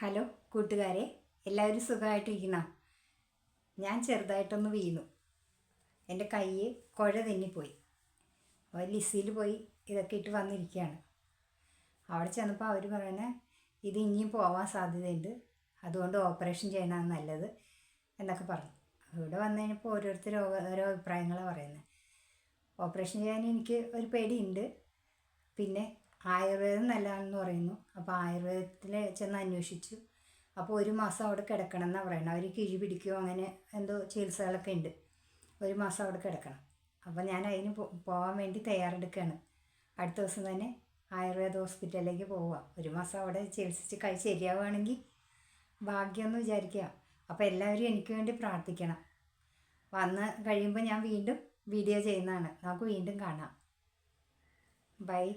Hello കൂട്ടുകാരെ എല്ലാവരും സുഖമായിട്ടിരിക്കണം ഞാൻ ചെറുതായിട്ടൊന്ന് വീണു. എന്റെ കൈ കുഴ തെന്നിപ്പോയി. അപ്പോൾ ലിസിയിൽ പോയി ഇതൊക്കെ ഇട്ട് വന്നിരിക്കുകയാണ്. അവിടെ ചെന്നപ്പോൾ അവർ പറയണ ഇത് ഇനിയും പോവാൻ സാധ്യതയുണ്ട്. അതുകൊണ്ട് ഓപ്പറേഷൻ ചെയ്യണതാണ് നല്ലത് എന്നൊക്കെ പറഞ്ഞു. ഇവിടെ വന്നു കഴിഞ്ഞപ്പോൾ ഓരോരുത്തർ ഓരോ അഭിപ്രായങ്ങളാണ് പറയുന്നത്. ഓപ്പറേഷൻ ചെയ്യാൻ എനിക്ക് ഒരു പേടിയുണ്ട്. പിന്നെ ആയുർവേദം നല്ലതാണെന്ന് പറയുന്നു. അപ്പോൾ ആയുർവേദത്തിൽ ചെന്ന് അന്വേഷിച്ചു. അപ്പോൾ ഒരു മാസം അവിടെ കിടക്കണം എന്നാണ് പറയുന്നത്. അവർ കിഴി പിടിക്കുകയോ അങ്ങനെ എന്തോ ചികിത്സകളൊക്കെ ഉണ്ട്. ഒരു മാസം അവിടെ കിടക്കണം. അപ്പോൾ ഞാൻ അതിന് പോകാൻ വേണ്ടി തയ്യാറെടുക്കുകയാണ്. അടുത്ത ദിവസം തന്നെ ആയുർവേദ ഹോസ്പിറ്റലിലേക്ക് പോവുക. ഒരു മാസം അവിടെ ചികിത്സിച്ച് കൈ ശരിയാവുകയാണെങ്കിൽ ഭാഗ്യമെന്ന് വിചാരിക്കുക. അപ്പോൾ എല്ലാവരും എനിക്ക് വേണ്ടി പ്രാർത്ഥിക്കണം. വന്ന് കഴിയുമ്പോൾ ഞാൻ വീണ്ടും വീഡിയോ ചെയ്യുന്നതാണ്. നമുക്ക് വീണ്ടും കാണാം. ബൈ.